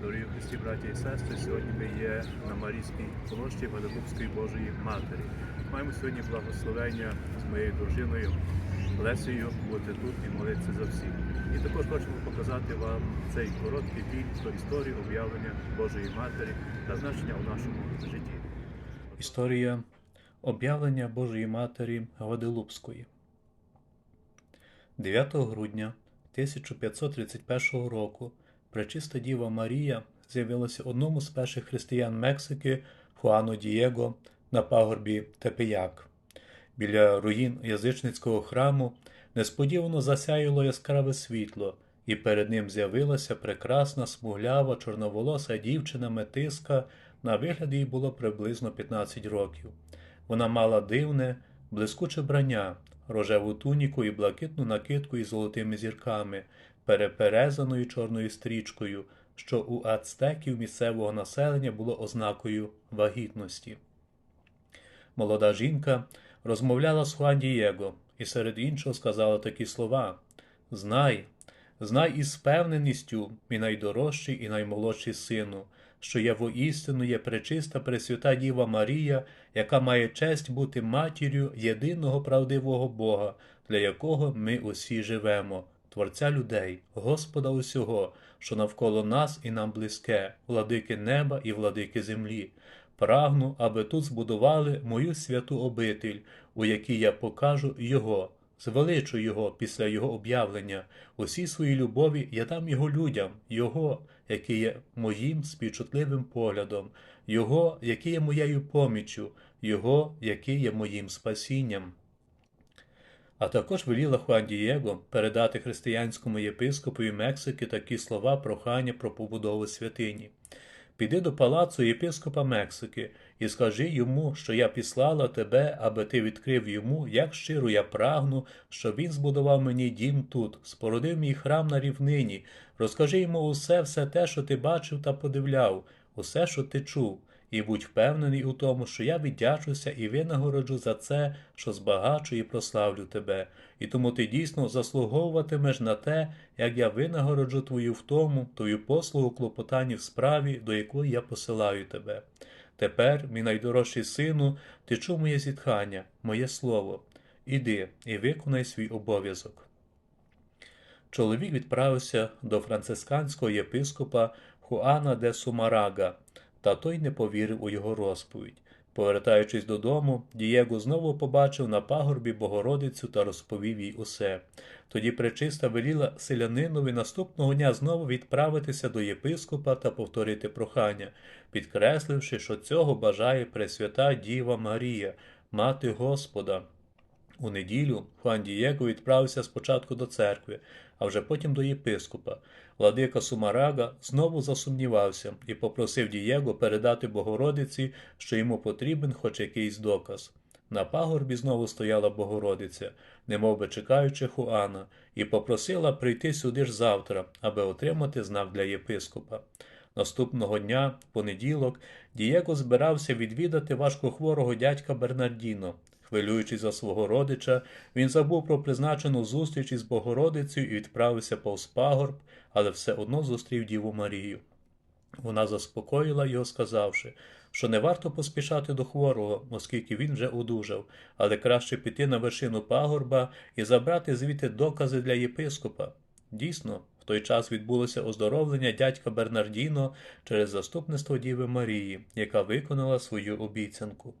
Дорогі Христі, браті і сестри, сьогодні ми є на Марійській площі Гваделупської Божої Матері. Маємо сьогодні благословення з моєю дружиною Лесею бути тут і молитися за всіх. І також хочемо показати вам цей короткий фільм про історію об'явлення Божої Матері та значення у нашому житті. Історія об'явлення Божої Матері Гваделупської. 9 грудня 1531 року Пречиста Діва Марія з'явилася одному з перших християн Мексики Хуану Дієго на пагорбі Тепеяк. Біля руїн язичницького храму несподівано засяяло яскраве світло, і перед ним з'явилася прекрасна смуглява чорноволоса дівчина метиска, на вигляд їй було приблизно 15 років. Вона мала дивне, блискуче брання, рожеву туніку і блакитну накидку із золотими зірками, переперезаною чорною стрічкою, що у ацтеків місцевого населення було ознакою вагітності. Молода жінка розмовляла з Хуан Дієго і серед іншого сказала такі слова Знай, знай із впевненістю, мій найдорожчий і наймолодший сину, що я воістину є пречиста Пресвята Діва Марія, яка має честь бути матір'ю єдиного правдивого Бога, для якого ми усі живемо, Творця людей, Господа усього, що навколо нас і нам близьке, владики неба і владики землі. Прагну, аби тут збудували мою святу обитель, у якій я покажу Його, звеличу Його після Його об'явлення. Усій своїй любові я дам Його людям, Його, який є моїм співчутливим поглядом, Його, який є моєю поміччю, Його, який є моїм спасінням. А також веліла Хуан Дієго передати християнському єпископові Мексики такі слова прохання про побудову святині. Піди до палацу єпископа Мексики і скажи йому, що я післала тебе, аби ти відкрив йому, як щиро я прагну, щоб він збудував мені дім тут, спорудив мій храм на рівнині. Розкажи йому усе, все те, що ти бачив та подивляв, усе, що ти чув, і будь впевнений у тому, що я віддячуся і винагороджу за це, що збагачу і прославлю тебе, і тому ти дійсно заслуговуватимеш на те, як я винагороджу твою втому, твою послугу клопотанні в справі, до якої я посилаю тебе. Тепер, мій найдорожчий сину, ти чув моє зітхання, моє слово. Іди і виконай свій обов'язок. Чоловік відправився до францисканського єпископа Хуана де Сумарага, та той не повірив у його розповідь. Повертаючись додому, Дієго знову побачив на пагорбі Богородицю та розповів їй усе. Тоді пречиста веліла селянинові наступного дня знову відправитися до єпископа та повторити прохання, підкресливши, що цього бажає Пресвята Діва Марія, мати Господа. У неділю Хуан Дієго відправився спочатку до церкви, а вже потім до єпископа. Владика Сумарага знову засумнівався і попросив Дієго передати Богородиці, що йому потрібен хоч якийсь доказ. На пагорбі знову стояла Богородиця, немов би чекаючи Хуана, і попросила прийти сюди ж завтра, аби отримати знак для єпископа. Наступного дня, в понеділок, Дієго збирався відвідати важкохворого дядька Бернардіно. Хвилюючись за свого родича, він забув про призначену зустріч із Богородицею і відправився повз пагорб, але все одно зустрів Діву Марію. Вона заспокоїла його, сказавши, що не варто поспішати до хворого, оскільки він вже одужав, але краще піти на вершину пагорба і забрати звідти докази для єпископа. Дійсно, в той час відбулося оздоровлення дядька Бернардіно через заступництво Діви Марії, яка виконала свою обіцянку.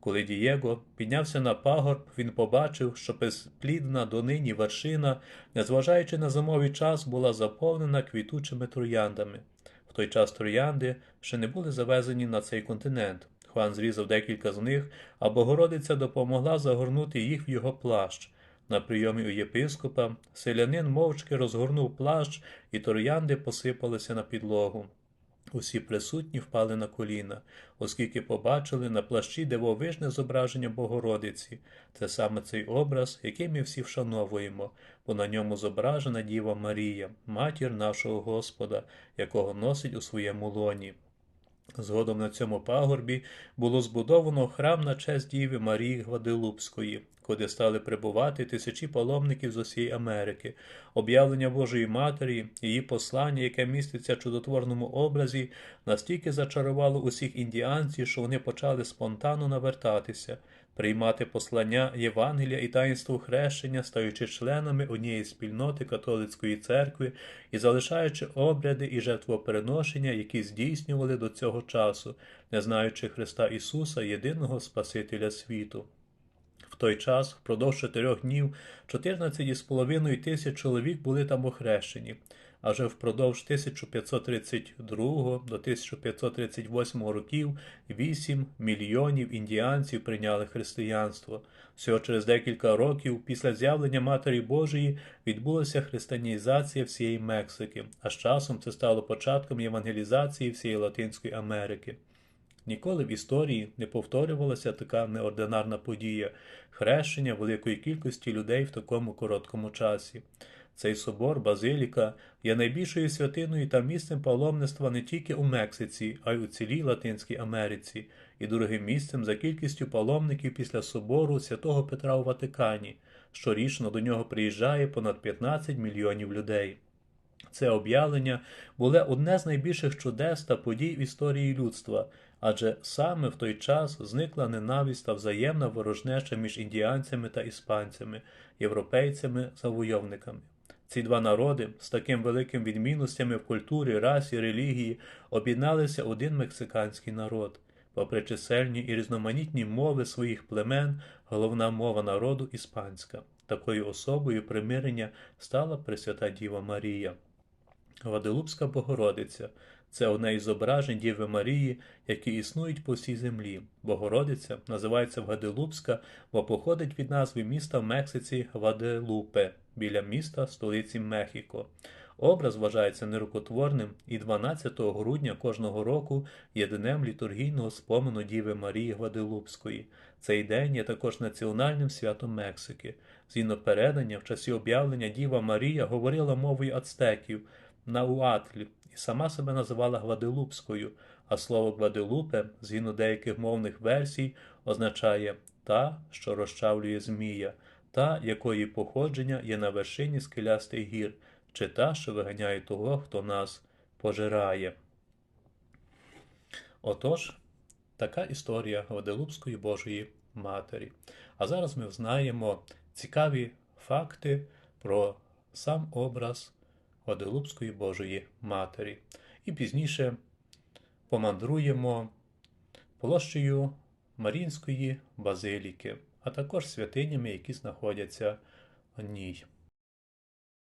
Коли Дієго піднявся на пагорб, він побачив, що безплідна донині вершина, незважаючи на зимовий час, була заповнена квітучими трояндами. В той час троянди ще не були завезені на цей континент. Хуан зрізав декілька з них, а Богородиця допомогла загорнути їх в його плащ. На прийомі у єпископа селянин мовчки розгорнув плащ, і троянди посипалися на підлогу. Усі присутні впали на коліна, оскільки побачили на плащі дивовижне зображення Богородиці. Це саме цей образ, який ми всі вшановуємо, бо на ньому зображена Діва Марія, матір нашого Господа, якого носить у своєму лоні. Згодом на цьому пагорбі було збудовано храм на честь Діви Марії Гваделупської, куди стали прибувати тисячі паломників з усієї Америки, об'явлення Божої Матері, її послання, яке міститься в чудотворному образі, настільки зачарувало усіх індіанців, що вони почали спонтанно навертатися, приймати послання Євангелія і таїнство хрещення, стаючи членами однієї спільноти католицької церкви і залишаючи обряди і жертвоприношення, які здійснювали до цього часу, не знаючи Христа Ісуса, єдиного Спасителя світу. В той час, впродовж чотирьох днів, 14,5 тисяч чоловік були там охрещені, а впродовж 1532 до 1538 років 8 мільйонів індіанців прийняли християнство. Всього через декілька років після з'явлення Матері Божої відбулася християнізація всієї Мексики, а з часом це стало початком євангелізації всієї Латинської Америки. Ніколи в історії не повторювалася така неординарна подія хрещення великої кількості людей в такому короткому часі. Цей собор Базиліка є найбільшою святиною та місцем паломництва не тільки у Мексиці, а й у цілій Латинській Америці, і другим місцем за кількістю паломників після собору святого Петра у Ватикані. Щорічно до нього приїжджає понад 15 мільйонів людей. Це об'явлення було одне з найбільших чудес та подій в історії людства, адже саме в той час зникла ненависть та взаємна ворожнеча між індіанцями та іспанцями, європейцями-завойовниками. Ці два народи з таким великим відмінностями в культурі, расі, релігії об'єдналися один мексиканський народ. Попри чисельні і різноманітні мови своїх племен, головна мова народу іспанська. Такою особою примирення стала Пресвята Діва Марія. Гваделупська Богородиця це одне із зображень Діви Марії, які існують по всій землі. Богородиця називається Гваделупська, бо походить від назви міста в Мексиці Гваделупе біля міста столиці Мехіко. Образ вважається нерукотворним і 12 грудня кожного року є днем літургійного спомену Діви Марії Гваделупської. Цей день є також національним святом Мексики. Згідно передання, в часі об'явлення Діва Марія говорила мовою ацтеків науатлі і сама себе називала Гваделупською, а слово Гваделупе, згідно деяких мовних версій, означає та, що розчавлює змія, та, якої походження є на вершині скелястих гір, чи та, що виганяє того, хто нас пожирає. Отож, така історія Гваделупської Божої Матері. А зараз ми знаємо цікаві факти про сам образ Гваделупської Божої Матері. І пізніше помандруємо площею Марінської базиліки, а також святинями, які знаходяться в ній.